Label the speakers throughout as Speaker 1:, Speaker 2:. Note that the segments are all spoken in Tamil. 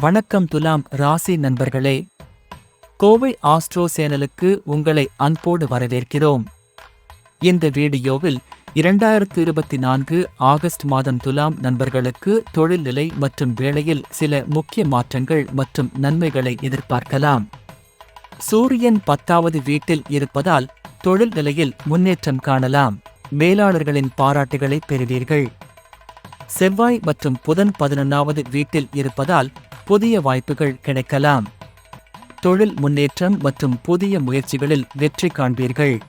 Speaker 1: வணக்கம் துலாம் ராசி நண்பர்களே. கோவை ஆஸ்ட்ரோ சேனலுக்கு உங்களை அன்போடு வரவேற்கிறோம். இந்த வீடியோவில் இரண்டாயிரத்து இருபத்தி நான்கு ஆகஸ்ட் மாதம் துலாம் நண்பர்களுக்கு தொழில்நிலை மற்றும் வேலையில் சில முக்கிய மாற்றங்கள் மற்றும் நன்மைகளை எதிர்பார்க்கலாம். சூரியன் பத்தாவது வீட்டில் இருப்பதால் தொழில் நிலையில் முன்னேற்றம் காணலாம். மேலாளர்களின் பாராட்டுகளை பெறுவீர்கள். செவ்வாய் மற்றும் புதன் பதினொன்றாவது வீட்டில் இருப்பதால் புதிய வாய்ப்புகள் கிடைக்கலாம். தொழில் முன்னேற்றம் மற்றும் புதிய முயற்சிகளில் வெற்றி காண்பீர்கள்.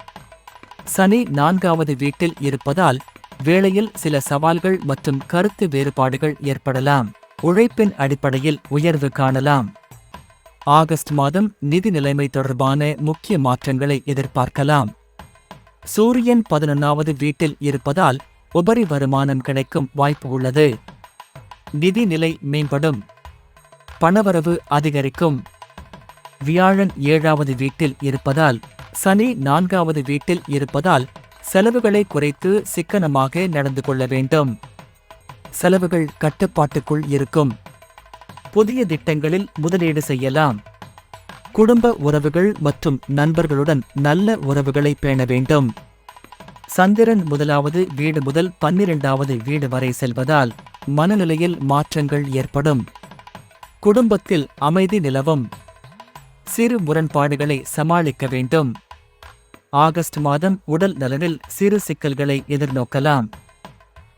Speaker 1: சனி நான்காவது வீட்டில் இருப்பதால் வேளையில் சில சவால்கள் மற்றும் கருத்து வேறுபாடுகள் ஏற்படலாம். உழைப்பின் அடிப்படையில் உயர்வு காணலாம். ஆகஸ்ட் மாதம் நிதி நிலைமை தொடர்பான முக்கிய மாற்றங்களை எதிர்பார்க்கலாம். சூரியன் பதினொன்றாவது வீட்டில் இருப்பதால் உபரி வருமானம் கிடைக்கும் வாய்ப்பு உள்ளது. நிதி நிலை மேம்படும். பணவரவு அதிகரிக்கும். வியாழன் ஏழாவது வீட்டில் இருப்பதால் சனி நான்காவது வீட்டில் இருப்பதால் செலவுகளை குறைத்து சிக்கனமாக நடந்து கொள்ள வேண்டும். செலவுகள் கட்டுப்பாட்டுக்குள் இருக்கும். புதிய திட்டங்களில் முதலீடு செய்யலாம். குடும்ப உறவுகள் மற்றும் நண்பர்களுடன் நல்ல உறவுகளை பேண வேண்டும். சந்திரன் முதலாவது வீடு முதல் பன்னிரெண்டாவது வீடு வரை செல்வதால் மனநிலையில் மாற்றங்கள் ஏற்படும். குடும்பத்தில் அமைதி நிலவும். சிறு முரண்பாடுகளை சமாளிக்க வேண்டும். ஆகஸ்ட் மாதம் உடல் நலனில் சிறு சிக்கல்களை எதிர்நோக்கலாம்.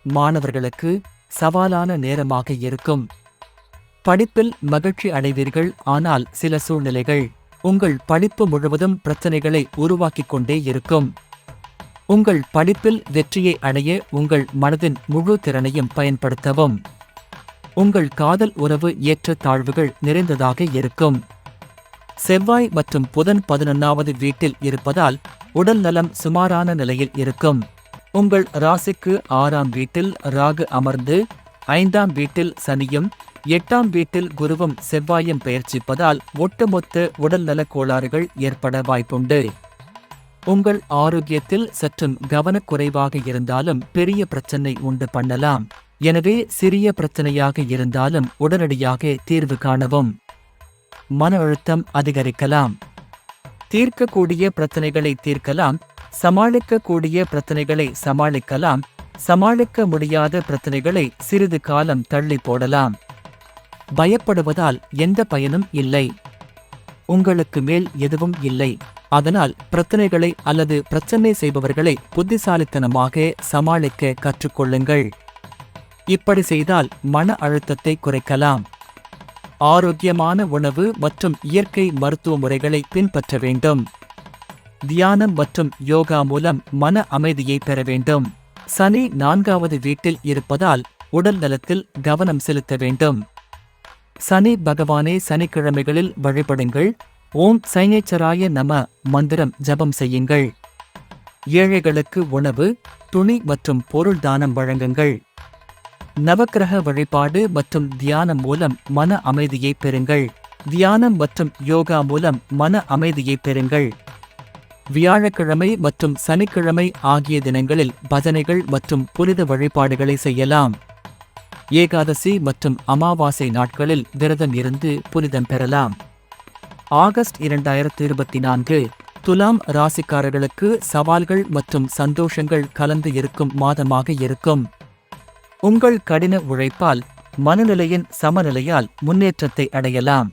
Speaker 1: மாணவர்களுக்கு சவாலான நேரமாக இருக்கும். படிப்பில் மகிழ்ச்சி அடைவீர்கள் ஆனால் சில சூழ்நிலைகள் உங்கள் படிப்பு முழுவதும் பிரச்சனைகளை உருவாக்கிக் கொண்டே இருக்கும். உங்கள் படிப்பில் வெற்றியை அடைய உங்கள் மனதின் முழு திறனையும் பயன்படுத்தவும். உங்கள் காதல் உறவு ஏற்ற தாழ்வுகள் நிறைந்ததாக இருக்கும். செவ்வாய் மற்றும் புதன் பதினொன்னாவது வீட்டில் இருப்பதால் உடல் நலம் சுமாரான நிலையில் இருக்கும். உங்கள் ராசிக்கு ஆறாம் வீட்டில் ராகு அமர்ந்து ஐந்தாம் வீட்டில் சனியும் எட்டாம் வீட்டில் குருவும் செவ்வாயும் பெயர்ச்சிப்பதால் ஒட்டுமொத்த உடல்நலக் கோளாறுகள் ஏற்பட வாய்ப்புண்டு. உங்கள் ஆரோக்கியத்தில் சற்றும் கவனக்குறைவாக இருந்தாலும் பெரிய பிரச்சனை உண்டு பண்ணலாம். எனவே சிறிய பிரச்சனையாக இருந்தாலும் உடனடியாக தீர்வு காணவும். மன அழுத்தம் அதிகரிக்கலாம். தீர்க்கக்கூடிய பிரச்சனைகளை தீர்க்கலாம். சமாளிக்கக்கூடிய பிரச்சனைகளை சமாளிக்கலாம். சமாளிக்க முடியாத பிரச்சனைகளை சிறிது காலம் தள்ளி போடலாம். பயப்படுவதால் எந்த பயனும் இல்லை. உங்களுக்கு மேல் எதுவும் இல்லை. அதனால் பிரச்சனைகளை அல்லது பிரச்சனை செய்பவர்களை புத்திசாலித்தனமாக சமாளிக்க கற்றுக்கொள்ளுங்கள். இப்படி செய்தால் மன அழுத்தத்தை குறைக்கலாம். ஆரோக்கியமான உணவு மற்றும் இயற்கை மருத்துவ முறைகளை பின்பற்ற வேண்டும். தியானம் மற்றும் யோகா மூலம் மன அமைதியை பெற வேண்டும். சனி நான்காவது வீட்டில் இருப்பதால் உடல் நலத்தில் கவனம் செலுத்த வேண்டும். சனி பகவானே சனிக்கிழமைகளில் வழிபடுங்கள். ஓம் சைனேச்சராய நம மந்திரம் ஜபம் செய்யுங்கள். ஏழைகளுக்கு உணவு துணி மற்றும் பொருள் தானம் வழங்குங்கள். நவக்கிரக வழிபாடு மற்றும் தியானம் மூலம் மன அமைதியை பெறுங்கள். தியானம் மற்றும் யோகா மூலம் மன அமைதியை பெறுங்கள். வியாழக்கிழமை மற்றும் சனிக்கிழமை ஆகிய தினங்களில் பஜனைகள் மற்றும் புனித வழிபாடுகளை செய்யலாம். ஏகாதசி மற்றும் அமாவாசை நாட்களில் விரதம் இருந்து புனிதம் பெறலாம். ஆகஸ்ட் இரண்டாயிரத்து இருபத்தி நான்கு துலாம் ராசிக்காரர்களுக்கு சவால்கள் மற்றும் சந்தோஷங்கள் கலந்து இருக்கும் மாதமாக இருக்கும். உங்கள் கடின உழைப்பால் மனநிலையின் சமநிலையால் முன்னேற்றத்தை அடையலாம்.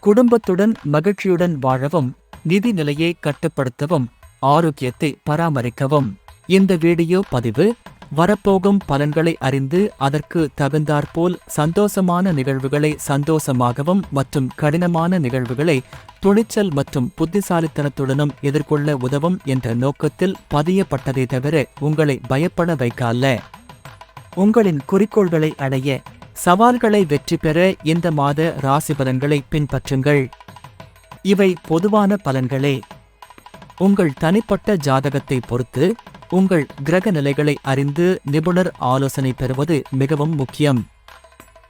Speaker 1: குடும்பத்துடன் மகிழ்ச்சியுடன் வாழவும் நிதி நிலையை கட்டுப்படுத்தவும் ஆரோக்கியத்தை பராமரிக்கவும். இந்த வீடியோ பதிவு வரப்போகும் பலன்களை அறிந்து அதற்கு தகுந்தாற்போல் சந்தோஷமான நிகழ்வுகளை சந்தோஷமாகவும் மற்றும் கடினமான நிகழ்வுகளை துணிச்சல் மற்றும் புத்திசாலித்தனத்துடனும் எதிர்கொள்ள உதவும் என்ற நோக்கத்தில் பதியப்பட்டதை தவிர உங்களை பயப்பட வைக்க உங்களின் குறிக்கோள்களை அடைய சவால்களை வெற்றி பெற இந்த மாத ராசி பலன்களை பின்பற்றுங்கள். இவை பொதுவான பலன்களே. உங்கள் தனிப்பட்ட ஜாதகத்தை பொறுத்து உங்கள் கிரக நிலைகளை அறிந்து நிபுணர் ஆலோசனை பெறுவது மிகவும் முக்கியம்.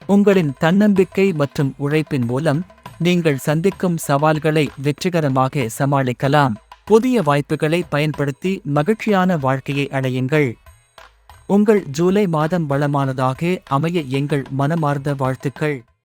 Speaker 1: உங்களின் தன்னம்பிக்கை மற்றும் உழைப்பின் மூலம் நீங்கள் சந்திக்கும் சவால்களை வெற்றிகரமாக சமாளிக்கலாம். புதிய வாய்ப்புகளை பயன்படுத்தி மகிழ்ச்சியான வாழ்க்கையை அடையுங்கள். உங்கள் ஜூலை மாதம் வளமானதாக அமைய எங்கள் மனமார்ந்த வாழ்த்துக்கள்.